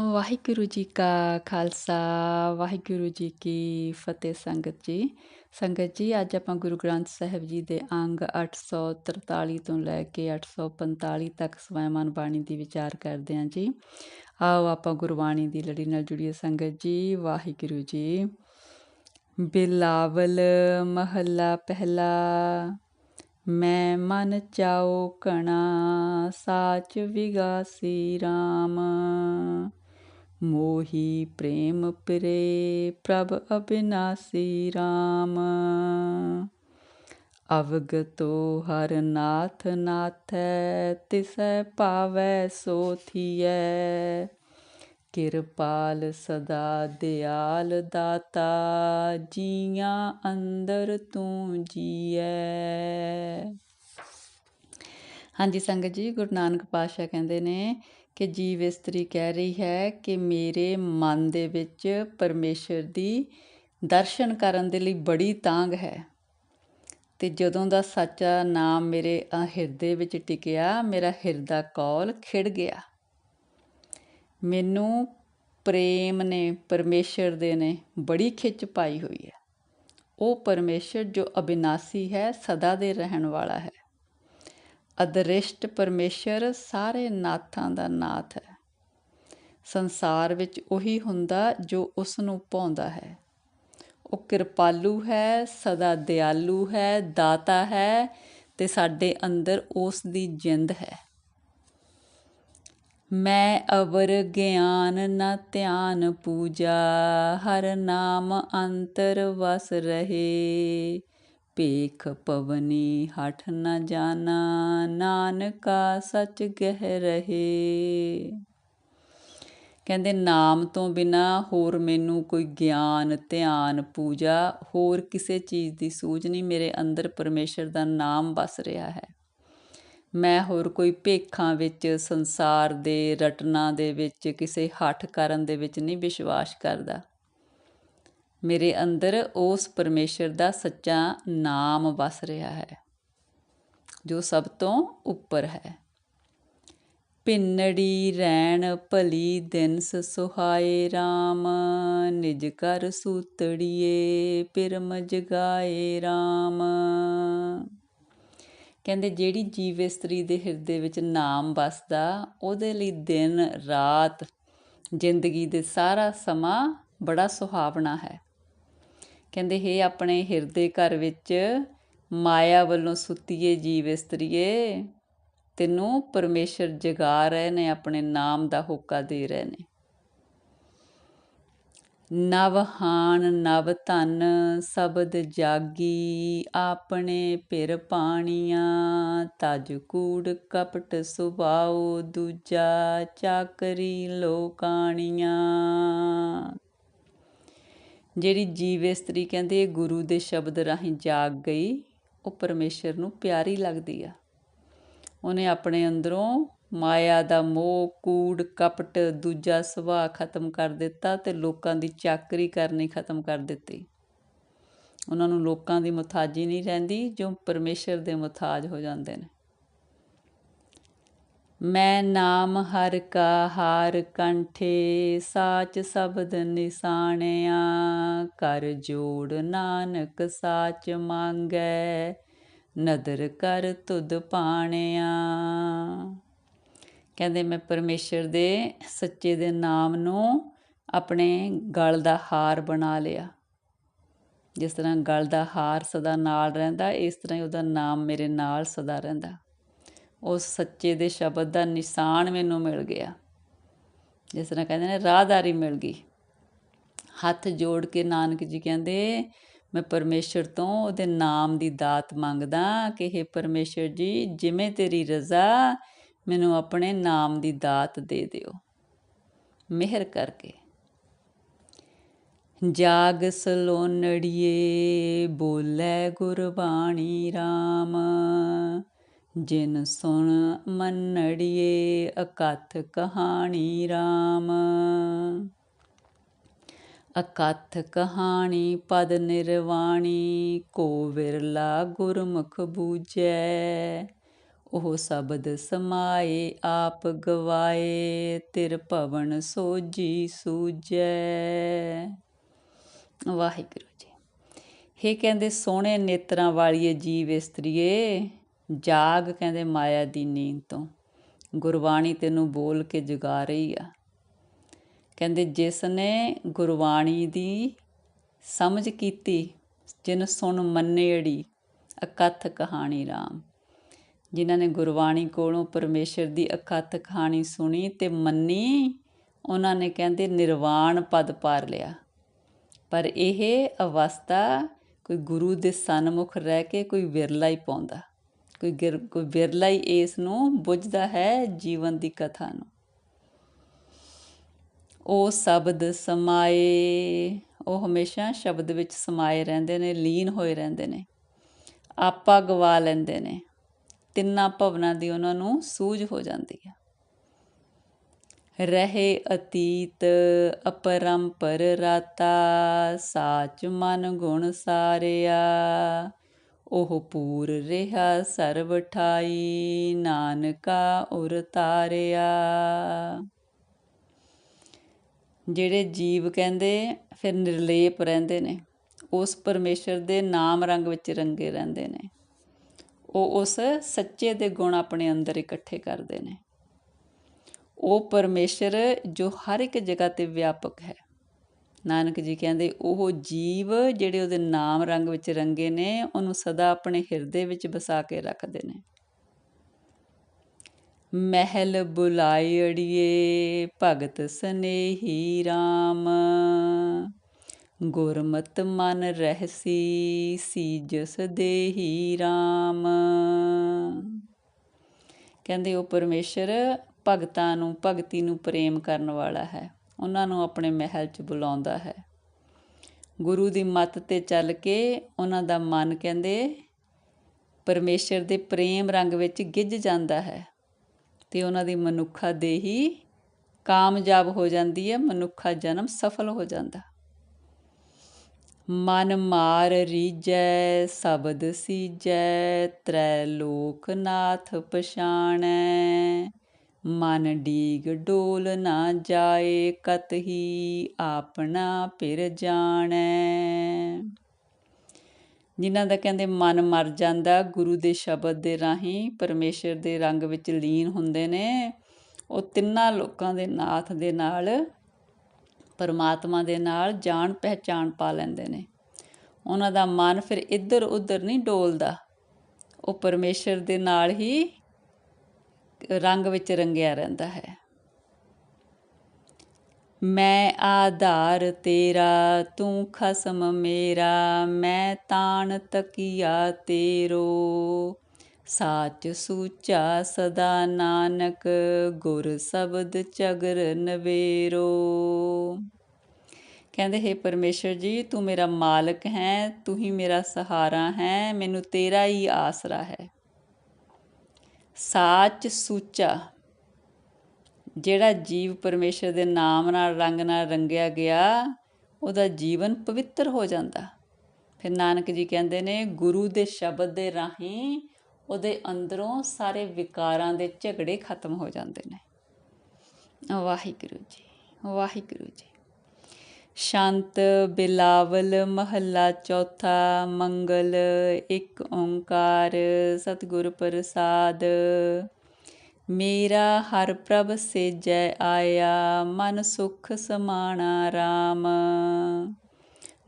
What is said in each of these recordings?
ਵਾਹਿਗੁਰੂ ਜੀ ਕਾ ਖਾਲਸਾ ਵਾਹਿਗੁਰੂ ਜੀ ਕੀ ਫਤਿਹ ਸੰਗਤ ਜੀ ਸੰਗਤ ਜੀ ਅੱਜ ਆਪਾਂ ਗੁਰੂ ਗ੍ਰੰਥ ਸਾਹਿਬ ਜੀ ਦੇ ਅੰਗ 843 ਤੋਂ ਲੈ ਕੇ 845 ਤੱਕ ਸਵੈਮਾਨ ਬਾਣੀ ਦੀ ਵਿਚਾਰ ਕਰਦੇ ਹਾਂ ਜੀ। ਆਓ ਆਪਾਂ ਗੁਰਬਾਣੀ ਦੀ ਲੜੀ ਨਾਲ ਜੁੜੀਏ ਸੰਗਤ ਜੀ, ਵਾਹਿਗੁਰੂ ਜੀ। ਬਿਲਾਵਲ ਮਹੱਲਾ ਪਹਿਲਾ, ਮੈਂ ਮਨ ਚਾਉ ਕਣਾ, ਸਾਚ ਵਿਗਾਸੀ RAM ਮੋਹੀ ਪ੍ਰੇਮ ਪਰੇ ਪ੍ਰਭ ਅਬਿਨਾਸੀ RAM ਅਵਗਤੋ ਹਰ ਨਾਥ ਨਾਥੈ, ਤਿਸੈ ਪਾਵੈ ਸੋਥੀਐ ਕਿਰਪਾਲ ਸਦਾ ਦਿਆਲ ਦਾਤਾ, ਜੀਆਂ ਅੰਦਰ ਤੂੰ ਜੀਐ। ਹਾਂਜੀ ਸੰਗਤ ਜੀ, ਗੁਰੂ ਨਾਨਕ ਪਾਤਸ਼ਾਹ ਕਹਿੰਦੇ ਨੇ ਕਿ ਜੀਵ ਇਸਤਰੀ ਕਹਿ ਰਹੀ ਹੈ ਕਿ ਮੇਰੇ ਮਨ ਦੇ ਵਿੱਚ ਪਰਮੇਸ਼ਰ ਦੀ ਦਰਸ਼ਨ ਕਰਨ ਦੇ ਲਈ ਬੜੀ ਤਾਂਗ ਹੈ। ਤੇ ਜਦੋਂ ਦਾ ਸੱਚਾ ਨਾਮ ਮੇਰੇ ਹਿਰਦੇ ਵਿੱਚ ਟਿਕਿਆ, ਮੇਰਾ ਹਿਰਦਾ ਕੌਲ ਖਿੜ ਗਿਆ। ਮੈਨੂੰ ਪ੍ਰੇਮ ਨੇ, ਪਰਮੇਸ਼ਰ ਦੇ ਨੇ ਬੜੀ ਖਿੱਚ ਪਾਈ ਹੋਈ ਹੈ। ਉਹ ਪਰਮੇਸ਼ਰ ਜੋ ਅਬਿਨਾਸੀ ਹੈ, ਸਦਾ ਦੇ ਰਹਿਣ ਵਾਲਾ ਹੈ। ਅਦ੍ਰਿਸ਼ਟ ਪਰਮੇਸ਼ਰ ਸਾਰੇ ਨਾਥਾਂ ਦਾ ਨਾਥ ਹੈ। ਸੰਸਾਰ ਵਿੱਚ ਉਹੀ ਹੁੰਦਾ ਜੋ ਉਸ ਨੂੰ ਪਾਉਂਦਾ ਹੈ। ਉਹ ਕਿਰਪਾਲੂ ਹੈ, ਸਦਾ ਦਿਆਲੂ ਹੈ, ਦਾਤਾ ਹੈ ਤੇ ਸਾਡੇ ਅੰਦਰ ਉਸ ਦੀ ਜਿੰਦ ਹੈ। ਮੈਂ ਅਵਰ ਗਿਆਨ ਨਾ ਧਿਆਨ ਪੂਜਾ, ਹਰ ਨਾਮ ਅੰਤਰ ਵਸ ਰਹੇ। ਭੇਖ ਪਵਨੀ, ਹਠ ਨ ਜਾਣਾ ਨਾਨਕਾ ਸਚ ਗਹਿ ਰਹੇ। ਕਹਿੰਦੇ, ਨਾਮ ਤੋਂ ਬਿਨਾ ਹੋਰ ਮੈਨੂੰ ਕੋਈ ਗਿਆਨ, ਧਿਆਨ, ਪੂਜਾ, ਹੋਰ ਕਿਸੇ ਚੀਜ਼ ਦੀ ਸੂਝ ਨਹੀਂ। ਮੇਰੇ ਅੰਦਰ ਪਰਮੇਸ਼ਰ ਦਾ ਨਾਮ ਵਸ ਰਿਹਾ ਹੈ। ਮੈਂ ਹੋਰ ਕੋਈ ਭੇਖਾਂ ਵਿੱਚ, ਸੰਸਾਰ ਦੇ ਰਟਨਾ ਦੇ ਵਿੱਚ, ਕਿਸੇ ਹੱਠ ਕਰਨ ਦੇ ਵਿੱਚ ਨਹੀਂ ਵਿਸ਼ਵਾਸ ਕਰਦਾ। ਮੇਰੇ ਅੰਦਰ ਉਸ ਪਰਮੇਸ਼ਰ ਦਾ ਸੱਚਾ ਨਾਮ ਵਸ ਰਿਹਾ ਹੈ, ਜੋ ਸਭ ਤੋਂ ਉੱਪਰ ਹੈ। ਪਿੰਨੜੀ ਰੈਣ ਭਲੀ ਦਿਨਸ ਸੁਹਾਏ RAM ਨਿਜ ਕਰ ਸੂਤੜੀਏ ਪਿਰਮ ਜਗਾਏ RAM ਕਹਿੰਦੇ ਜਿਹੜੀ ਜੀਵ ਇਸਤਰੀ ਦੇ ਹਿਰਦੇ ਵਿੱਚ ਨਾਮ ਵਸਦਾ, ਉਹਦੇ ਲਈ ਦਿਨ ਰਾਤ ਜ਼ਿੰਦਗੀ ਦੇ ਸਾਰਾ ਸਮਾਂ ਬੜਾ ਸੁਹਾਵਣਾ ਹੈ। ਕਹਿੰਦੇ, ਹੈ ਆਪਣੇ ਹਿਰਦੇ ਘਰ ਵਿੱਚ ਮਾਇਆ ਵੱਲੋਂ ਸੁੱਤੀਏ ਜੀਵ ਇਸਤਰੀਏ, ਤੈਨੂੰ ਪਰਮੇਸ਼ਰ ਜਗਾ ਰਹੇ ਨੇ, ਆਪਣੇ ਨਾਮ ਦਾ ਹੋਕਾ ਦੇ ਰਹੇ ਨੇ। ਨਵਹਾਨ ਨਵ ਧਨ, ਸਬਦ ਜਾਗੀ, ਆਪਣੇ ਪਿਰ ਪਾਣੀਆਂ, ਤਜ ਕੂੜ ਕਪਟ ਸੁਭਾਉ ਦੂਜਾ ਚਾਕਰੀ ਲੋਕਾਣੀਆਂ। ਜਿਹੜੀ ਜੀਵ ਇਸਤਰੀ ਕਹਿੰਦੇ ਗੁਰੂ ਦੇ ਸ਼ਬਦ ਰਾਹੀਂ ਜਾਗ ਗਈ, ਉਹ ਪਰਮੇਸ਼ਰ ਨੂੰ ਪਿਆਰੀ ਲੱਗਦੀ ਆ। ਉਹਨੇ ਆਪਣੇ ਅੰਦਰੋਂ ਮਾਇਆ ਦਾ ਮੋਹ, ਕੂੜ, ਕਪਟ ਦੂਜਾ ਸੁਭਾਅ ਖਤਮ ਕਰ ਦਿੱਤਾ ਤੇ ਲੋਕਾਂ ਦੀ ਚਾਕਰੀ ਕਰਨੀ ਖਤਮ ਕਰ ਦਿੱਤੀ। ਉਹਨਾਂ ਨੂੰ ਲੋਕਾਂ ਦੀ ਮੁਤਾਜੀ ਨਹੀਂ ਰਹਿੰਦੀ, ਜੋ ਪਰਮੇਸ਼ਰ ਦੇ ਮੁਤਾਜ ਹੋ ਜਾਂਦੇ ਨੇ। ਮੈਂ ਨਾਮ ਹਰ ਕਾ ਹਾਰ ਕੰਠੇ, ਸਾਚ ਸ਼ਬਦ ਨਿਸਾਣਿਆ। ਕਰ ਜੋੜ ਨਾਨਕ ਸਾਚ ਮੰਗੈ, ਨਦਰ ਕਰ ਤੁਧ ਪਾਣਿਆ। ਕਹਿੰਦੇ ਮੈਂ ਪਰਮੇਸ਼ਰ ਦੇ ਸੱਚੇ ਦੇ ਨਾਮ ਨੂੰ ਆਪਣੇ ਗਲ ਦਾ ਹਾਰ ਬਣਾ ਲਿਆ। ਜਿਸ ਤਰ੍ਹਾਂ ਗਲ ਦਾ ਹਾਰ ਸਦਾ ਨਾਲ ਰਹਿੰਦਾ, ਇਸ ਤਰ੍ਹਾਂ ਹੀ ਉਹਦਾ ਨਾਮ ਮੇਰੇ ਨਾਲ ਸਦਾ ਰਹਿੰਦਾ। ਉਸ ਸੱਚੇ ਦੇ ਸ਼ਬਦ ਦਾ ਨਿਸ਼ਾਨ ਮੈਨੂੰ ਮਿਲ ਗਿਆ। ਜਿਸ ਤਰ੍ਹਾਂ ਕਹਿੰਦੇ ਨੇ, ਰਾਹਦਾਰੀ ਮਿਲ ਗਈ। ਹੱਥ ਜੋੜ ਕੇ ਨਾਨਕ ਜੀ ਕਹਿੰਦੇ, ਮੈਂ ਪਰਮੇਸ਼ਰ ਤੋਂ ਉਹਦੇ ਨਾਮ ਦੀ ਦਾਤ ਮੰਗਦਾ ਕਿ ਇਹ ਪਰਮੇਸ਼ਰ ਜੀ, ਜਿਵੇਂ ਤੇਰੀ ਰਜ਼ਾ, ਮੈਨੂੰ ਆਪਣੇ ਨਾਮ ਦੀ ਦਾਤ ਦੇ ਦਿਓ। ਮਿਹਰ ਕਰਕੇ। ਜਾਗ ਸਲੋਨੜੀਏ, ਬੋਲੇ ਗੁਰਬਾਣੀ RAM ਜਿਨ ਸੁਣ ਮੰਨੜੀਏ ਅਕਥ ਕਹਾਣੀ RAM ਅਕਥ ਕਹਾਣੀ ਪਦ ਨਿਰਵਾਣੀ, ਕੋ ਵਿਰਲਾ ਗੁਰਮੁਖ ਬੂਝੈ। ਉਹ ਸ਼ਬਦ ਸਮਾਏ, ਆਪ ਗਵਾਏ, ਤਿਰ ਭਵਨ ਸੋਜੀ ਸੂਜੈ ਵਾਹਿਗੁਰੂ ਜੀ। ਇਹ ਕਹਿੰਦੇ, ਸੋਹਣੇ ਨੇਤਰਾਂ ਵਾਲੀਏ ਜੀਵ ਇਸਤਰੀਏ ਜਾਗ ਕਹਿੰਦੇ ਮਾਇਆ ਦੀ ਨੀਂਦ ਤੋਂ। ਗੁਰਬਾਣੀ ਤੈਨੂੰ ਬੋਲ ਕੇ ਜਗਾ ਰਹੀ ਆ। ਕਹਿੰਦੇ ਜਿਸ ਨੇ ਗੁਰਬਾਣੀ ਦੀ ਸਮਝ ਕੀਤੀ, ਜਿਨ ਸੁਣ ਮੰਨੇੜੀ ਅਕਥ ਕਹਾਣੀ RAM ਜਿਨ੍ਹਾਂ ਨੇ ਗੁਰਬਾਣੀ ਕੋਲੋਂ ਪਰਮੇਸ਼ਰ ਦੀ ਅਕਥ ਕਹਾਣੀ ਸੁਣੀ ਤੇ ਮੰਨੀ ਉਹਨਾਂ ਨੇ ਕਹਿੰਦੇ ਨਿਰਵਾਣ ਪਦ ਪਾਰ ਲਿਆ। ਪਰ ਇਹ ਅਵਸਥਾ ਕੋਈ ਗੁਰੂ ਦੇ ਸਨਮੁਖ ਰਹਿ ਕੇ ਕੋਈ ਵਿਰਲਾ ਹੀ ਪਾਉਂਦਾ। ਕੋਈ ਗਿਰ, ਕੋਈ ਵਿਰਲਾ ਹੀ ਇਸ ਨੂੰ ਬੁੱਝਦਾ ਹੈ ਜੀਵਨ ਦੀ ਕਥਾ ਨੂੰ। ਉਹ ਸ਼ਬਦ ਸਮਾਏ, ਉਹ ਹਮੇਸ਼ਾ ਸ਼ਬਦ ਵਿੱਚ ਸਮਾਏ ਰਹਿੰਦੇ ਨੇ, ਲੀਨ ਹੋਏ ਰਹਿੰਦੇ ਨੇ, ਆਪਾ ਗਵਾ ਲੈਂਦੇ ਨੇ। ਤਿੰਨਾਂ ਭਵਨਾਂ ਦੀ ਉਹਨਾਂ ਨੂੰ ਸੂਝ ਹੋ ਜਾਂਦੀ ਹੈ ਰਹੇ ਅਤੀਤ, ਅਪਰੰਪਰ ਰਾਤਾ, ਸਾਚ ਮਨ ਗੁਣ ਸਾਰਿਆ। ਉਹ ਪੂਰ ਰਿਹਾ ਸਰਬ ਠਾਈ, ਨਾਨਕਾ ਉਰ ਤਾਰਿਆ। ਜਿਹੜੇ ਜੀਵ ਕਹਿੰਦੇ, ਫਿਰ ਨਿਰਲੇਪ ਰਹਿੰਦੇ ਨੇ। ਉਸ ਪਰਮੇਸ਼ਰ ਦੇ ਨਾਮ ਰੰਗ ਵਿੱਚ ਰੰਗੇ ਰਹਿੰਦੇ ਨੇ। ਉਹ ਉਸ ਸੱਚੇ ਦੇ ਗੁਣ ਆਪਣੇ ਅੰਦਰ ਇਕੱਠੇ ਕਰਦੇ ਨੇ। ਉਹ ਪਰਮੇਸ਼ਰ ਜੋ ਹਰ ਇੱਕ ਜਗ੍ਹਾ ਤੇ ਵਿਆਪਕ ਹੈ। ਨਾਨਕ ਜੀ ਕਹਿੰਦੇ, ਉਹ ਜੀਵ ਜਿਹੜੇ ਉਹਦੇ ਨਾਮ ਰੰਗ ਵਿੱਚ ਰੰਗੇ ਨੇ, ਉਹਨੂੰ ਸਦਾ ਆਪਣੇ ਹਿਰਦੇ ਵਿੱਚ ਵਸਾ ਕੇ ਰੱਖਦੇ ਨੇ। ਮਹਿਲ ਬੁਲਾਈ ਅੜੀਏ ਭਗਤ ਸਨੇਹੀ RAM ਗੁਰਮਤ ਮਨ ਰਹਿਸੀ, ਸੀ ਜਸ ਦੇਹੀ RAM ਕਹਿੰਦੇ, ਉਹ ਪਰਮੇਸ਼ਰ ਭਗਤਾਂ ਨੂੰ, ਭਗਤੀ ਨੂੰ ਪ੍ਰੇਮ ਕਰਨ ਵਾਲਾ ਹੈ। ਉਹਨਾਂ ਨੂੰ ਆਪਣੇ ਮਹਿਲ 'ਚ ਬੁਲਾਉਂਦਾ ਹੈ। ਗੁਰੂ ਦੀ ਮੱਤ ਤੇ ਚੱਲ ਕੇ ਉਹਨਾਂ ਦਾ ਮਨ ਕਹਿੰਦੇ, ਪਰਮੇਸ਼ਰ ਦੇ ਪ੍ਰੇਮ ਰੰਗ ਵਿੱਚ ਗਿੱਜ ਜਾਂਦਾ ਹੈ ਤੇ ਉਹਨਾਂ ਦੀ ਮਨੁੱਖਾ ਦੇਹੀ ਕਾਮਯਾਬ ਹੋ ਜਾਂਦੀ ਹੈ, ਮਨੁੱਖਾ ਜਨਮ ਸਫਲ ਹੋ ਜਾਂਦਾ। ਮਨ ਮਾਰ ਰੀਜੈ ਸ਼ਬਦ ਸੀਜੈ ਤ੍ਰੈ ਲੋਕਨਾਥ ਪਛਾਣੈ। ਮਨ ਡੀਗ ਡੋਲ ਨਾ ਜਾਏ, ਕਤ ਹੀ ਆਪਣਾ ਫਿਰ ਜਾਣੈ। ਜਿਨ੍ਹਾਂ ਦਾ ਕਹਿੰਦੇ ਮਨ ਮਰ ਜਾਂਦਾ, ਗੁਰੂ ਦੇ ਸ਼ਬਦ ਦੇ ਰਾਹੀਂ ਪਰਮੇਸ਼ਰ ਦੇ ਰੰਗ ਵਿੱਚ ਲੀਨ ਹੁੰਦੇ ਨੇ। ਉਹ ਤਿੰਨਾਂ ਲੋਕਾਂ ਦੇ ਨਾਥ ਦੇ ਨਾਲ, ਪਰਮਾਤਮਾ ਦੇ ਨਾਲ ਜਾਣ ਪਹਿਚਾਣ ਪਾ ਲੈਂਦੇ ਨੇ। ਉਹਨਾਂ ਦਾ ਮਨ ਫਿਰ ਇੱਧਰ ਉੱਧਰ ਨਹੀਂ ਡੋਲਦਾ। ਉਹ ਪਰਮੇਸ਼ਰ ਦੇ ਨਾਲ ਹੀ ਰੰਗ ਵਿੱਚ ਰੰਗਿਆ ਰਹਿੰਦਾ ਹੈ। ਮੈਂ ਆਧਾਰ ਤੇਰਾ, ਤੂੰ ਖਸਮ ਮੇਰਾ, ਮੈਂ ਤਾਣ ਤਕੀਆ ਤੇਰੋ। ਸਾਚ ਸੂਚਾ ਸਦਾ ਨਾਨਕ, ਗੁਰ ਸ਼ਬਦ ਚਗਰ ਨਵੇਰੋ। ਕਹਿੰਦੇ, ਹੈ ਪਰਮੇਸ਼ਰ ਜੀ, ਤੂੰ ਮੇਰਾ ਮਾਲਕ ਹੈ, ਤੂੰ ਹੀ ਮੇਰਾ ਸਹਾਰਾ ਹੈ, ਮੈਨੂੰ ਤੇਰਾ ਹੀ ਆਸਰਾ ਹੈ। ਸਾਚ ਸੁੱਚਾ, ਜਿਹੜਾ ਜੀਵ ਪਰਮੇਸ਼ਰ ਦੇ ਨਾਮ ਨਾਲ, ਰੰਗ ਨਾਲ ਰੰਗਿਆ ਗਿਆ, ਉਹਦਾ ਜੀਵਨ ਪਵਿੱਤਰ ਹੋ ਜਾਂਦਾ। ਫਿਰ ਨਾਨਕ ਜੀ ਕਹਿੰਦੇ ਨੇ, ਗੁਰੂ ਦੇ ਸ਼ਬਦ ਦੇ ਰਾਹੀਂ ਉਹਦੇ ਅੰਦਰੋਂ ਸਾਰੇ ਵਿਕਾਰਾਂ ਦੇ ਝਗੜੇ ਖਤਮ ਹੋ ਜਾਂਦੇ ਨੇ। ਵਾਹਿਗੁਰੂ ਜੀ ਵਾਹਿਗੁਰੂ ਜੀ। ਸ਼ਾਂਤ, ਬਿਲਾਵਲ, ਮਹੱਲਾ ਚੌਥਾ, ਮੰਗਲ, ਇੱਕ ਓੰਕਾਰ, ਸਤਿਗੁਰ ਪ੍ਰਸਾਦ। ਮੇਰਾ ਹਰ ਪ੍ਰਭ ਸੇਜੈ ਆਇਆ, ਮਨ ਸੁਖ ਸਮਾਣਾ RAM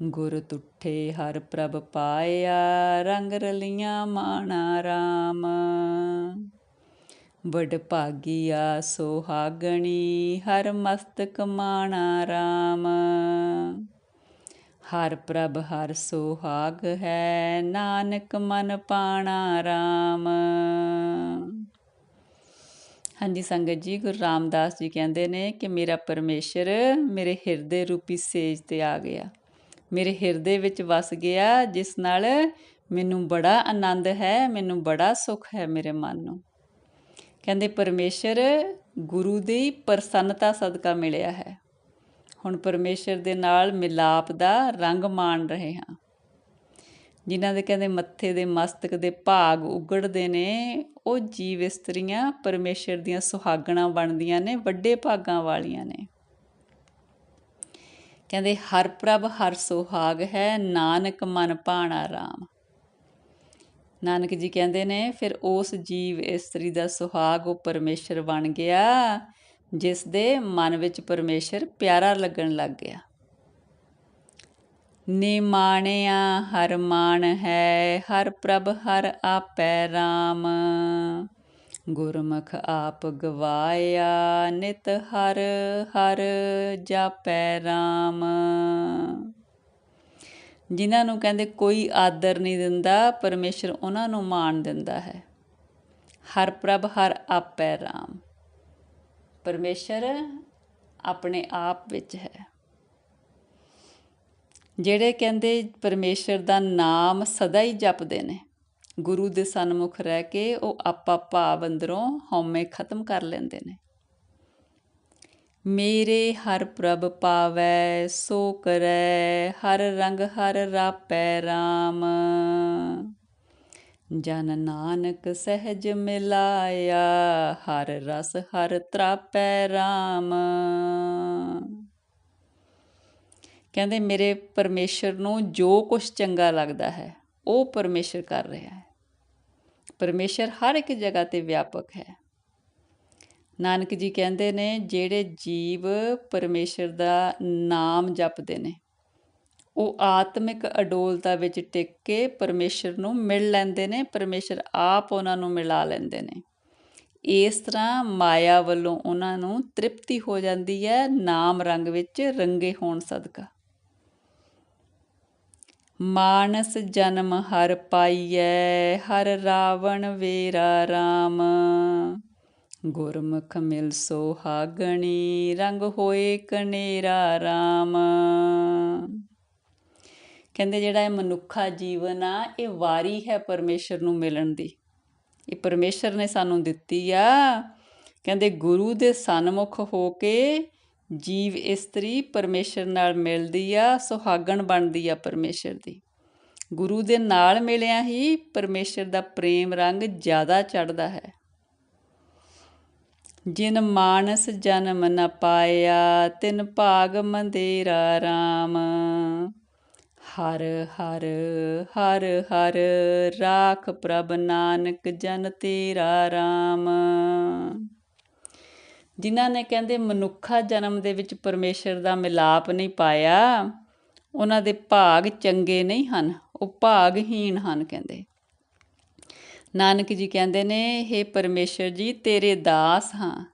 ਗੁਰ ਤੁਠੇ ਹਰ ਪ੍ਰਭ ਪਾਇਆ, ਰੰਗ ਰਲੀਆਂ ਮਾਣਾ RAM ਵਡ ਭਾਗੀਆ ਸੋਹਾਗਣੀ, ਹਰ ਮਸਤਕ ਮਾਣਾ RAM ਹਰ ਪ੍ਰਭ ਹਰ ਸੋਹਾਗ ਹੈ, ਨਾਨਕ ਮਨ ਪਾਣਾ RAM ਹਾਂਜੀ, ਸੰਗਤ ਜੀ, ਗੁਰੂ ਰਾਮਦਾਸ ਜੀ ਕਹਿੰਦੇ ਨੇ ਕਿ ਮੇਰਾ ਪਰਮੇਸ਼ਰ ਮੇਰੇ ਹਿਰਦੇ ਰੂਪੀ ਸੇਜ ਤੇ ਆ ਗਿਆ। ਮੇਰੇ ਹਿਰਦੇ ਵਿੱਚ ਵਸ ਗਿਆ, ਜਿਸ ਨਾਲ ਮੈਨੂੰ ਬੜਾ ਆਨੰਦ ਹੈ, ਮੈਨੂੰ ਬੜਾ ਸੁੱਖ ਹੈ ਮੇਰੇ ਮਨ ਨੂੰ। ਕਹਿੰਦੇ ਪਰਮੇਸ਼ਰ ਗੁਰੂ ਦੀ ਪ੍ਰਸੰਨਤਾ ਸਦਕਾ ਮਿਲਿਆ ਹੈ। ਹੁਣ ਪਰਮੇਸ਼ਰ ਦੇ ਨਾਲ ਮਿਲਾਪ ਦਾ ਰੰਗ ਮਾਣ ਰਹੇ ਹਾਂ। ਜਿਨ੍ਹਾਂ ਦੇ ਕਹਿੰਦੇ ਮੱਥੇ ਦੇ ਮਸਤਕ ਦੇ ਭਾਗ ਉਗੜਦੇ ਨੇ, ਉਹ ਜੀਵ ਇਸਤਰੀਆਂ ਪਰਮੇਸ਼ਰ ਦੀਆਂ ਸੁਹਾਗਣਾ ਬਣਦੀਆਂ ਨੇ, ਵੱਡੇ ਭਾਗਾਂ ਵਾਲੀਆਂ ਨੇ। ਕਹਿੰਦੇ ਹਰ ਪ੍ਰਭ ਹਰ ਸੁਹਾਗ ਹੈ, ਨਾਨਕ ਮਨ ਭਾਣਾ ਰਾਮ। ਨਾਨਕ ਜੀ ਕਹਿੰਦੇ ਨੇ, ਫਿਰ ਉਸ ਜੀਵ ਇਸਤਰੀ ਦਾ ਸੁਹਾਗ ਉਹ ਪਰਮੇਸ਼ਰ ਬਣ ਗਿਆ, ਜਿਸ ਦੇ ਮਨ ਵਿੱਚ ਪਰਮੇਸ਼ਰ ਪਿਆਰਾ ਲੱਗਣ ਲੱਗ ਗਿਆ। ਨਿਮਾਣਿਆ ਹਰ ਮਾਨ ਹੈ, ਹਰ ਪ੍ਰਭ ਹਰ ਆਪੈ ਰਾਮ। ਗੁਰਮੁਖ ਆਪ ਗਵਾਇਆ, ਨਿਤ ਹਰ ਹਰ ਜਾਪੈ ਰਾਮ। ਜਿਨ੍ਹਾਂ ਨੂੰ ਕਹਿੰਦੇ ਕੋਈ ਆਦਰ ਨਹੀਂ ਦਿੰਦਾ, ਪਰਮੇਸ਼ਰ ਉਹਨਾਂ ਨੂੰ ਮਾਣ ਦਿੰਦਾ ਹੈ। ਹਰ ਪ੍ਰਭ, ਹਰ ਆਪੈ ਰਾਮ। ਪਰਮੇਸ਼ਰ ਆਪਣੇ ਆਪ ਵਿੱਚ ਹੈ। ਜਿਹੜੇ ਕਹਿੰਦੇ ਪਰਮੇਸ਼ਰ ਦਾ ਨਾਮ ਸਦਾ ਹੀ ਜਪਦੇ ਨੇ, ਗੁਰੂ ਦੇ ਸਨਮੁਖ ਰਹਿ ਕੇ ਉਹ ਆਪਾ ਭਾਵ ਅੰਦਰੋਂ ਹਉਮੈ ਖਤਮ ਕਰ ਲੈਂਦੇ ਨੇ। ਮੇਰੇ ਹਰ ਪ੍ਰਭ ਪਾਵੈ, ਸੋ ਕਰੈ, ਹਰ ਰੰਗ, ਹਰ ਰਾਪੈ RAM ਜਨ ਨਾਨਕ ਸਹਿਜ ਮਿਲਾਇਆ, ਹਰ ਰਸ, ਹਰ ਤਰਾਪੈ RAM ਕਹਿੰਦੇ ਮੇਰੇ ਪਰਮੇਸ਼ਰ ਨੂੰ ਜੋ ਕੁਝ ਚੰਗਾ ਲੱਗਦਾ ਹੈ, ਉਹ ਪਰਮੇਸ਼ਰ ਕਰ ਰਿਹਾ ਹੈ। ਪਰਮੇਸ਼ਰ ਹਰ ਇੱਕ ਜਗ੍ਹਾ ਤੇ ਵਿਆਪਕ ਹੈ। ਨਾਨਕ ਜੀ ਕਹਿੰਦੇ ਨੇ, ਜਿਹੜੇ ਜੀਵ ਪਰਮੇਸ਼ਰ ਦਾ ਨਾਮ ਜਪਦੇ ਨੇ, ਉਹ ਆਤਮਿਕ ਅਡੋਲਤਾ ਵਿੱਚ ਟਿਕ ਕੇ ਪਰਮੇਸ਼ਰ ਨੂੰ ਮਿਲ ਲੈਂਦੇ ਨੇ, ਪਰਮੇਸ਼ਰ ਆਪ ਉਹਨਾਂ ਨੂੰ ਮਿਲਾ ਲੈਂਦੇ ਨੇ। ਇਸ ਤਰ੍ਹਾਂ ਮਾਇਆ ਵੱਲੋਂ ਉਹਨਾਂ ਨੂੰ ਤ੍ਰਿਪਤੀ ਹੋ ਜਾਂਦੀ ਹੈ, ਨਾਮ ਰੰਗ ਵਿੱਚ ਰੰਗੇ ਹੋਣ ਸਦਕਾ। ਮਾਨਸ ਜਨਮ ਹਰ ਪਾਈਐ, ਹਰ ਰਾਵਣ ਵੇਰਾ RAM ਗੁਰਮੁਖ ਮਿਲ ਸੋਹਾਗਣੀ, ਰੰਗ ਹੋਏ ਕਨੇਰਾ RAM ਕਹਿੰਦੇ ਜਿਹੜਾ ਇਹ ਮਨੁੱਖਾ ਜੀਵਨ ਆ, ਇਹ ਵਾਰੀ ਹੈ ਪਰਮੇਸ਼ਰ ਨੂੰ ਮਿਲਣ ਦੀ। ਇਹ ਪਰਮੇਸ਼ਰ ਨੇ ਸਾਨੂੰ ਦਿੱਤੀ ਆ। ਕਹਿੰਦੇ ਗੁਰੂ ਦੇ ਸਨਮੁਖ ਹੋ ਕੇ ਜੀਵ ਇਸਤਰੀ ਪਰਮੇਸ਼ਰ ਨਾਲ ਮਿਲਦੀ ਆ, ਸੁਹਾਗਣ ਬਣਦੀ ਆ ਪਰਮੇਸ਼ਰ ਦੀ। ਗੁਰੂ ਦੇ ਨਾਲ ਮਿਲਿਆ ਹੀ ਪਰਮੇਸ਼ਰ ਦਾ ਪ੍ਰੇਮ ਰੰਗ ਜ਼ਿਆਦਾ ਚੜਦਾ ਹੈ। ਜਿਨ ਮਾਨਸ ਜਨਮ ਨ ਪਾਇਆ, ਤਿਨ ਭਾਗ ਮੰਦੇਰਾ RAM ਹਰ ਹਰ ਹਰ ਹਰ ਰਾਖ ਪ੍ਰਭ ਨਾਨਕ ਜਨ ਤੇਰਾ RAM ਜਿਨ੍ਹਾਂ ਨੇ ਕਹਿੰਦੇ ਮਨੁੱਖਾ ਜਨਮ ਦੇ ਵਿੱਚ ਪਰਮੇਸ਼ਰ ਦਾ ਮਿਲਾਪ ਨਹੀਂ ਪਾਇਆ, ਉਹਨਾਂ ਦੇ ਭਾਗ ਚੰਗੇ ਨਹੀਂ ਹਨ, ਉਹ ਭਾਗਹੀਣ ਹਨ ਕਹਿੰਦੇ। ਨਾਨਕ ਜੀ ਕਹਿੰਦੇ ਨੇ हे ਪਰਮੇਸ਼ਰ ਜੀ, ਤੇਰੇ ਦਾਸ ਹਾਂ।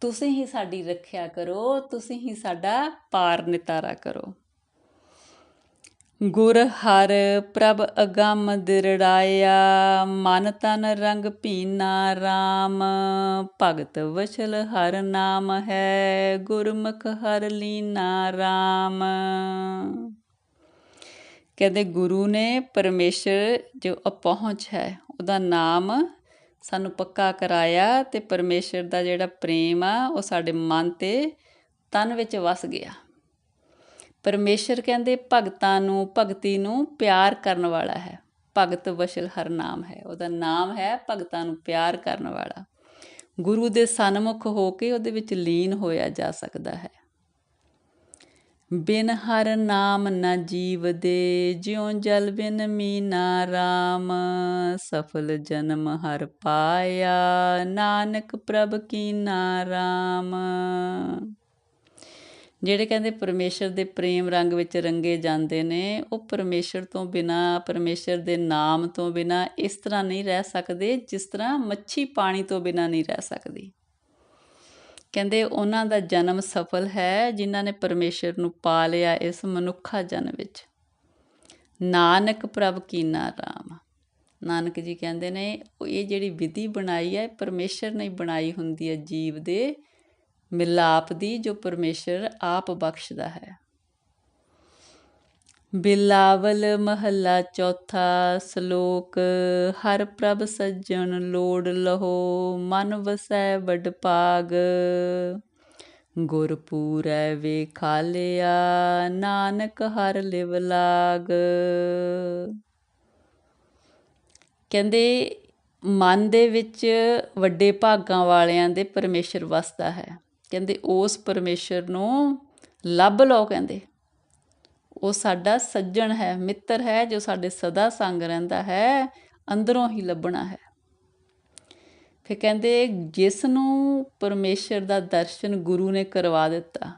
ਤੁਸੀਂ ਹੀ ਸਾਡੀ ਰੱਖਿਆ ਕਰੋ, ਤੁਸੀਂ ਹੀ ਸਾਡਾ ਪਾਰ ਨਿਤਾਰਾ ਕਰੋ। ਗੁਰ ਹਰ ਪ੍ਰਭ ਅਗੰਮ ਦਿਰੜਾਇਆ, ਮਨ ਤਨ ਰੰਗ ਪੀਨਾ RAM ਭਗਤ ਵਛਲ ਹਰ ਨਾਮ ਹੈ, ਗੁਰਮੁਖ ਹਰ ਲੀਨਾ RAM ਕਹਿੰਦੇ ਗੁਰੂ ਨੇ ਪਰਮੇਸ਼ਰ ਜੋ ਅਪਹੁੰਚ ਹੈ, ਉਹਦਾ ਨਾਮ ਸਾਨੂੰ ਪੱਕਾ ਕਰਾਇਆ ਤੇ ਪਰਮੇਸ਼ਰ ਦਾ ਜਿਹੜਾ ਪ੍ਰੇਮ ਆ, ਉਹ ਸਾਡੇ ਮਨ ਤੇ ਤਨ ਵਿੱਚ ਵਸ ਗਿਆ। ਪਰਮੇਸ਼ਰ ਕਹਿੰਦੇ ਭਗਤਾਂ ਨੂੰ, ਭਗਤੀ ਨੂੰ ਪਿਆਰ ਕਰਨ ਵਾਲਾ ਹੈ। ਭਗਤ ਵਸ਼ਲ ਹਰ ਨਾਮ ਹੈ। ਉਹਦਾ ਨਾਮ ਹੈ ਭਗਤਾਂ ਨੂੰ ਪਿਆਰ ਕਰਨ ਵਾਲਾ। ਗੁਰੂ ਦੇ ਸਨਮੁਖ ਹੋ ਕੇ ਉਹਦੇ ਵਿੱਚ ਲੀਨ ਹੋਇਆ ਜਾ ਸਕਦਾ ਹੈ। ਬਿਨ ਹਰ ਨਾਮ ਨਾ ਜੀਵ ਦੇ ਜਿਉ ਜਲ ਬਿਨ ਮੀਨਾ RAM ਸਫਲ ਜਨਮ ਹਰ ਪਾਇਆ, ਨਾਨਕ ਪ੍ਰਭ ਕੀ ਨਾਮ ਜਿਹੜੇ ਕਹਿੰਦੇ ਪਰਮੇਸ਼ਰ ਦੇ ਪ੍ਰੇਮ ਰੰਗ ਵਿੱਚ ਰੰਗੇ ਜਾਂਦੇ ਨੇ, ਉਹ ਪਰਮੇਸ਼ਰ ਤੋਂ ਬਿਨਾ, ਪਰਮੇਸ਼ਰ ਦੇ ਨਾਮ ਤੋਂ ਬਿਨਾ ਇਸ ਤਰ੍ਹਾਂ ਨਹੀਂ ਰਹਿ ਸਕਦੇ, ਜਿਸ ਤਰ੍ਹਾਂ ਮੱਛੀ ਪਾਣੀ ਤੋਂ ਬਿਨਾ ਨਹੀਂ ਰਹਿ ਸਕਦੀ। ਕਹਿੰਦੇ ਉਹਨਾਂ ਦਾ ਜਨਮ ਸਫਲ ਹੈ ਜਿਨ੍ਹਾਂ ਨੇ ਪਰਮੇਸ਼ਰ ਨੂੰ ਪਾ ਲਿਆ ਇਸ ਮਨੁੱਖਾ ਜਨ ਵਿੱਚ। ਨਾਨਕ ਪ੍ਰਭ ਕੀਨਾ ਰਾਮ। ਨਾਨਕ ਜੀ ਕਹਿੰਦੇ ਨੇ, ਇਹ ਜਿਹੜੀ ਵਿਧੀ ਬਣਾਈ ਹੈ, ਪਰਮੇਸ਼ਰ ਨੇ ਬਣਾਈ ਹੁੰਦੀ ਹੈ ਜੀਵ ਦੇ ਮਿਲਾਪ ਦੀ, ਜੋ ਪਰਮੇਸ਼ਰ ਆਪ ਬਖਸ਼ਦਾ ਹੈ। ਬਿਲਾਵਲ ਮਹੱਲਾ ਚੌਥਾ ਸ਼ਲੋਕ, ਹਰ ਪ੍ਰਭ ਸੱਜਣ ਲੋੜ ਲਹੋ, ਮਨ ਵਸੈ ਵਡ ਭਾਗ। ਗੁਰਪੂਰੈ ਵੇਖਾ ਵੇਖਾਲਿਆ ਨਾਨਕ ਹਰ ਲਿਵ ਲਾਗ। ਕਹਿੰਦੇ, ਮਨ ਦੇ ਵਿੱਚ ਵੱਡੇ ਭਾਗਾਂ ਵਾਲਿਆਂ ਦੇ ਪਰਮੇਸ਼ਰ ਵਸਦਾ ਹੈ। ਕਹਿੰਦੇ, ਉਸ ਪਰਮੇਸ਼ਰ ਨੂੰ ਲੱਭ ਲਓ ਕਹਿੰਦੇ। ਉਹ ਸਾਡਾ ਸੱਜਣ ਹੈ, ਮਿੱਤਰ ਹੈ, ਜੋ ਸਾਡੇ ਸਦਾ ਸੰਗ ਰਹਿੰਦਾ ਹੈ, ਅੰਦਰੋਂ ਹੀ ਲੱਭਣਾ ਹੈ। ਫਿਰ ਕਹਿੰਦੇ ਜਿਸ ਨੂੰ ਪਰਮੇਸ਼ਰ ਦਾ ਦਰਸ਼ਨ ਗੁਰੂ ਨੇ ਕਰਵਾ ਦਿੱਤਾ,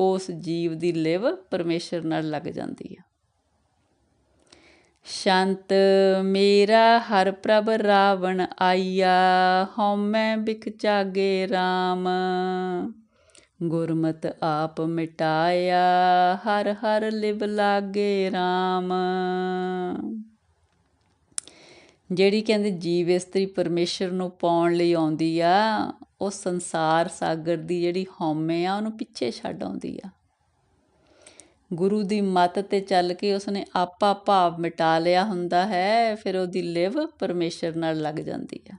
ਉਸ ਜੀਵ ਦੀ ਲਿਵ ਪਰਮੇਸ਼ਰ ਨਾਲ ਲੱਗ ਜਾਂਦੀ ਹੈ ਸ਼ੰਤ, ਮੇਰਾ ਹਰ ਪ੍ਰਭ ਰਾਵਣ ਆਈਆ, ਹਉਮੈ ਬਿਖ ਚਾਗੇ RAM ਗੁਰਮਤ ਆਪ ਮਿਟਾਇਆ, ਹਰ ਹਰ ਲਿਵ ਲਾਗੇ RAM ਜਿਹੜੀ ਕਹਿੰਦੇ ਜੀਵ ਇਸਤਰੀ ਪਰਮੇਸ਼ਰ ਨੂੰ ਪਾਉਣ ਲਈ ਆਉਂਦੀ ਆ, ਉਹ ਸੰਸਾਰ ਸਾਗਰ ਦੀ ਜਿਹੜੀ ਹਉਮੈ ਆ, ਉਹਨੂੰ ਪਿੱਛੇ ਛੱਡ ਆਉਂਦੀ ਆ। ਗੁਰੂ ਦੀ ਮੱਤ ਤੇ ਚੱਲ ਕੇ ਉਸਨੇ ਆਪਾ ਭਾਵ ਮਿਟਾ ਲਿਆ ਹੁੰਦਾ ਹੈ, ਫਿਰ ਉਹਦੀ ਲਿਵ ਪਰਮੇਸ਼ਰ ਨਾਲ ਲੱਗ ਜਾਂਦੀ ਆ।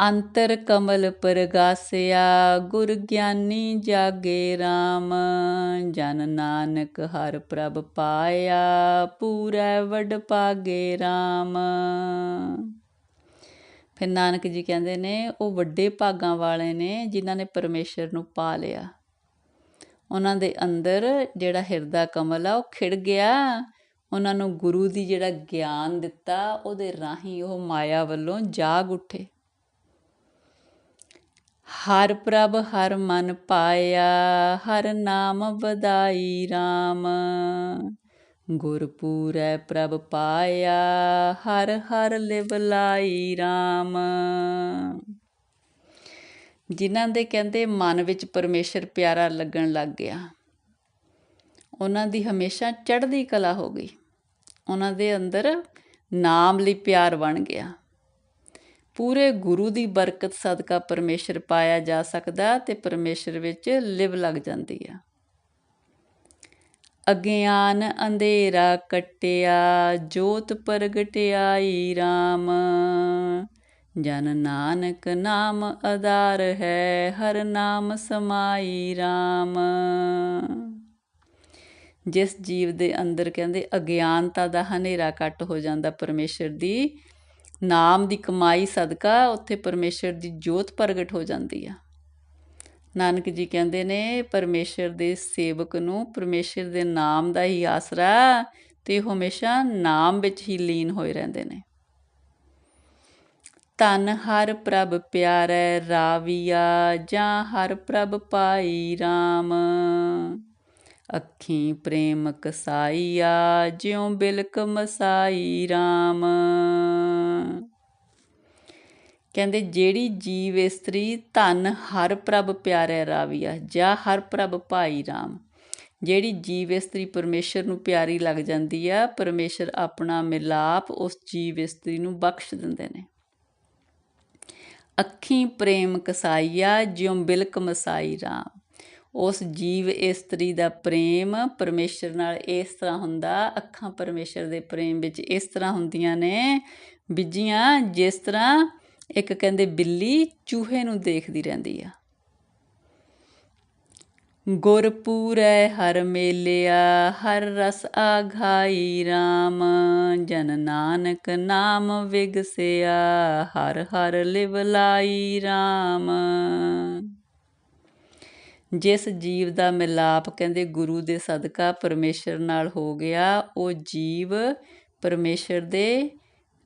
ਅੰਤਰ ਕਮਲ ਪਰਗਾਸਿਆ, ਗੁਰ ਗਿਆਨੀ ਜਾਗੇ RAM ਜਨ ਨਾਨਕ ਹਰ ਪ੍ਰਭ ਪਾਇਆ, ਪੂਰਾ ਵਡ ਪਾਗੇ RAM ਫਿਰ ਨਾਨਕ ਜੀ ਕਹਿੰਦੇ ਨੇ, ਉਹ ਵੱਡੇ ਭਾਗਾਂ ਵਾਲੇ ਨੇ ਜਿਨ੍ਹਾਂ ਨੇ ਪਰਮੇਸ਼ਰ ਨੂੰ ਪਾ ਲਿਆ। ਉਹਨਾਂ ਦੇ ਅੰਦਰ ਜਿਹੜਾ ਹਿਰਦਾ ਕਮਲ ਆ, ਉਹ ਖਿੜ ਗਿਆ। ਉਹਨਾਂ ਨੂੰ ਗੁਰੂ ਦੀ ਜਿਹੜਾ ਗਿਆਨ ਦਿੱਤਾ, ਉਹਦੇ ਰਾਹੀਂ ਉਹ ਮਾਇਆ ਵੱਲੋਂ ਜਾਗ ਉੱਠੇ। ਹਰ ਪ੍ਰਭ ਹਰ ਮਨ ਪਾਇਆ, ਹਰ ਨਾਮ ਵਧਾਈ RAM ਗੁਰਪੂਰੈ ਪ੍ਰਭ ਪਾਇਆ, ਹਰ ਹਰ ਲਿਵ ਲਾਈ RAM ਜਿਨ੍ਹਾਂ ਦੇ ਕਹਿੰਦੇ ਮਨ ਵਿੱਚ ਪਰਮੇਸ਼ਰ ਪਿਆਰਾ ਲੱਗਣ ਲੱਗ ਗਿਆ, ਉਹਨਾਂ ਦੀ ਹਮੇਸ਼ਾ ਚੜ੍ਹਦੀ ਕਲਾ ਹੋ ਗਈ। ਉਹਨਾਂ ਦੇ ਅੰਦਰ ਨਾਮ ਲਈ ਪਿਆਰ ਬਣ ਗਿਆ। ਪੂਰੇ ਗੁਰੂ ਦੀ ਬਰਕਤ ਸਦਕਾ ਪਰਮੇਸ਼ਰ ਪਾਇਆ ਜਾ ਸਕਦਾ ਤੇ ਪਰਮੇਸ਼ਰ ਵਿੱਚ ਲਿਵ ਲੱਗ ਜਾਂਦੀ ਆ। ਅਗਿਆਨ ਅੰਧੇਰਾ ਕਟਿਆ, ਜੋਤ ਪ੍ਰਗਟਿਆਈ RAM ਜਨ ਨਾਨਕ ਨਾਮ ਆਧਾਰ ਹੈ, ਹਰ ਨਾਮ ਸਮਾਈ RAM ਜਿਸ ਜੀਵ ਦੇ ਅੰਦਰ ਕਹਿੰਦੇ ਅਗਿਆਨਤਾ ਦਾ ਹਨੇਰਾ ਕੱਟ ਹੋ ਜਾਂਦਾ ਪਰਮੇਸ਼ਰ ਦੀ ਨਾਮ ਦੀ ਕਮਾਈ ਸਦਕਾ ਉੱਥੇ ਪਰਮੇਸ਼ਰ ਦੀ ਜੋਤ ਪ੍ਰਗਟ ਹੋ ਜਾਂਦੀ ਆ। ਨਾਨਕ ਜੀ ਕਹਿੰਦੇ ਨੇ, ਪਰਮੇਸ਼ਰ ਦੇ ਸੇਵਕ ਨੂੰ ਪਰਮੇਸ਼ਰ ਦੇ ਨਾਮ ਦਾ ਹੀ ਆਸਰਾ ਤੇ ਹਮੇਸ਼ਾ ਨਾਮ ਵਿੱਚ ਹੀ ਲੀਨ ਹੋਏ ਰਹਿੰਦੇ ਨੇ। ਤਨ ਹਰ ਪ੍ਰਭ ਪਿਆਰੈ ਰਾਵੀਆ, ਜਾਂ ਹਰ ਪ੍ਰਭ ਪਾਈ RAM ਅੱਖੀ ਪ੍ਰੇਮ ਕਸਾਈਆ, ਜਿਉ ਬਿਲਕ ਮਸਾਈ RAM ਕਹਿੰਦੇ ਜਿਹੜੀ ਜੀਵ ਇਸਤਰੀ ਧਨ ਹਰ ਪ੍ਰਭ ਪਿਆਰੇ ਰਾਵੀਆ ਜਾਂ ਹਰ ਪ੍ਰਭ ਭਾਈ RAM ਜਿਹੜੀ ਜੀਵ ਇਸਤਰੀ ਪਰਮੇਸ਼ਰ ਨੂੰ ਪਿਆਰੀ ਲੱਗ ਜਾਂਦੀ ਆ, ਪਰਮੇਸ਼ਰ ਆਪਣਾ ਮਿਲਾਪ ਉਸ ਜੀਵ ਇਸਤਰੀ ਨੂੰ ਬਖਸ਼ ਦਿੰਦੇ ਨੇ। ਅੱਖੀ ਪ੍ਰੇਮ ਕਸਾਈਆ, ਜਿਉ ਬਿਲਕ ਮਸਾਈ RAM ਉਸ ਜੀਵ ਇਸਤਰੀ ਦਾ ਪ੍ਰੇਮ ਪਰਮੇਸ਼ਰ ਨਾਲ ਇਸ ਤਰ੍ਹਾਂ ਹੁੰਦਾ, ਅੱਖਾਂ ਪਰਮੇਸ਼ਰ ਦੇ ਪ੍ਰੇਮ ਵਿੱਚ ਇਸ ਤਰ੍ਹਾਂ ਹੁੰਦੀਆਂ ਨੇ ਬਿਜੀਆਂ ਜਿਸ ਤਰ੍ਹਾਂ ਇੱਕ ਕਹਿੰਦੇ ਬਿੱਲੀ ਚੂਹੇ ਨੂੰ ਦੇਖਦੀ ਰਹਿੰਦੀ ਆ। ਗੁਰਪੂਰੈ ਹਰ ਮੇਲਿਆ, ਹਰ ਰਸ ਆਘਾਈ RAM ਜਨ ਨਾਨਕ ਨਾਮ ਵਿਗਸਿਆ, ਹਰ ਹਰ ਲਿਵ ਲਾਈ RAM ਜਿਸ ਜੀਵ ਦਾ ਮਿਲਾਪ ਕਹਿੰਦੇ ਗੁਰੂ ਦੇ ਸਦਕਾ ਪਰਮੇਸ਼ਰ ਨਾਲ ਹੋ ਗਿਆ, ਉਹ ਜੀਵ ਪਰਮੇਸ਼ਰ ਦੇ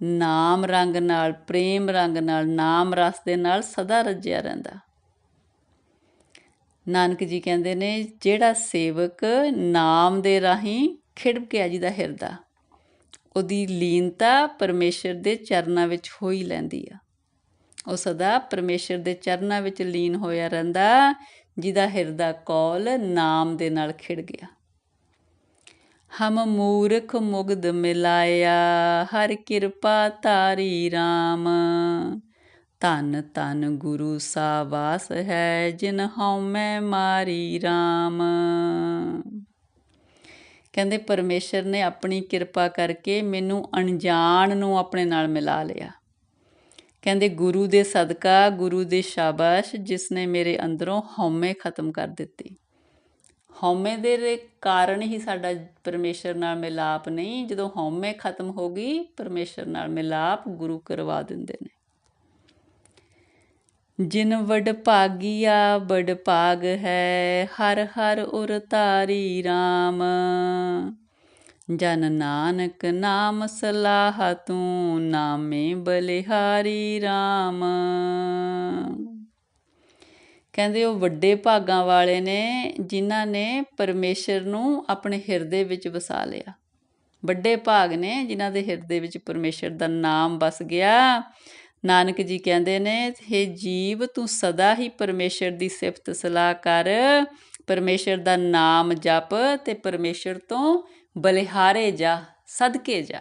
ਨਾਮ ਰੰਗ ਨਾਲ, ਪ੍ਰੇਮ ਰੰਗ ਨਾਲ, ਨਾਮ ਰਸ ਦੇ ਨਾਲ ਸਦਾ ਰੱਜਿਆ ਰਹਿੰਦਾ। ਨਾਨਕ ਜੀ ਕਹਿੰਦੇ ਨੇ, ਜਿਹੜਾ ਸੇਵਕ ਨਾਮ ਦੇ ਰਾਹੀਂ ਖਿੜ ਗਿਆ ਜਿਹਦਾ ਹਿਰਦਾ, ਉਹਦੀ ਲੀਨਤਾ ਪਰਮੇਸ਼ਰ ਦੇ ਚਰਨਾਂ ਵਿੱਚ ਹੋ ਹੀ ਲੈਂਦੀ ਆ। ਉਹ ਸਦਾ ਪਰਮੇਸ਼ਰ ਦੇ ਚਰਨਾਂ ਵਿੱਚ ਲੀਨ ਹੋਇਆ ਰਹਿੰਦਾ, ਜਿਹਦਾ ਹਿਰਦਾ ਕੌਲ ਨਾਮ ਦੇ ਨਾਲ ਖਿੜ ਗਿਆ। ਹਮ ਮੂਰਖ ਮੁਗਦ ਮਿਲਾਇਆ, ਹਰ ਕਿਰਪਾ ਤਾਰੀ RAM ਧਨ ਧਨ ਗੁਰੂ ਸਾਵਾਸ ਹੈ, ਜਿਨ ਹਉਮੈ ਮਾਰੀ RAM ਕਹਿੰਦੇ ਪਰਮੇਸ਼ਰ ਨੇ ਆਪਣੀ ਕਿਰਪਾ ਕਰਕੇ ਮੈਨੂੰ ਅਣਜਾਣ ਨੂੰ ਆਪਣੇ ਨਾਲ ਮਿਲਾ ਲਿਆ। ਕਹਿੰਦੇ ਗੁਰੂ ਦੇ ਸਦਕਾ, ਗੁਰੂ ਦੇ ਸ਼ਾਬਾਸ਼, ਜਿਸ ਨੇ ਮੇਰੇ ਅੰਦਰੋਂ ਹਉਮੈ ਖਤਮ ਕਰ ਦਿੱਤੀ। ਹਉਮੈ ਦੇ ਕਾਰਨ ਹੀ ਸਾਡਾ ਪਰਮੇਸ਼ਰ ਨਾਲ ਮਿਲਾਪ ਨਹੀਂ। ਜਦੋਂ ਹਉਮੈ ਖਤਮ ਹੋ ਗਈ, ਪਰਮੇਸ਼ਰ ਨਾਲ ਮਿਲਾਪ ਗੁਰੂ ਕਰਵਾ ਦਿੰਦੇ ਨੇ। ਜਿਨ ਵਡ ਭਾਗੀਆ ਬੜ ਭਾਗ ਹੈ, ਹਰ ਹਰ ਉਰ ਧਾਰੀ RAM ਜਨ ਨਾਨਕ ਨਾਮ ਸਲਾਹ ਤੂੰ, ਨਾਮੇ ਬਲਿਹਾਰੀ RAM ਕਹਿੰਦੇ ਉਹ ਵੱਡੇ ਭਾਗਾਂ ਵਾਲੇ ਨੇ, ਜਿਨ੍ਹਾਂ ਨੇ ਪਰਮੇਸ਼ਰ ਨੂੰ ਆਪਣੇ ਹਿਰਦੇ ਵਿੱਚ ਵਸਾ ਲਿਆ। ਵੱਡੇ ਭਾਗ ਨੇ, ਜਿਨ੍ਹਾਂ ਦੇ ਹਿਰਦੇ ਵਿੱਚ ਪਰਮੇਸ਼ਰ ਦਾ ਨਾਮ ਵਸ ਗਿਆ। ਨਾਨਕ ਜੀ ਕਹਿੰਦੇ ਨੇ हे ਜੀਵ, ਤੂੰ ਸਦਾ ਹੀ ਪਰਮੇਸ਼ਰ ਦੀ ਸਿਫਤ ਸਲਾਹ ਕਰ। ਪਰਮੇਸ਼ਰ ਦਾ ਨਾਮ ਜਪ ਤੇ ਪਰਮੇਸ਼ਰ ਤੋਂ ਬਲਿਹਾਰੇ ਜਾ, ਸਦਕੇ ਜਾ।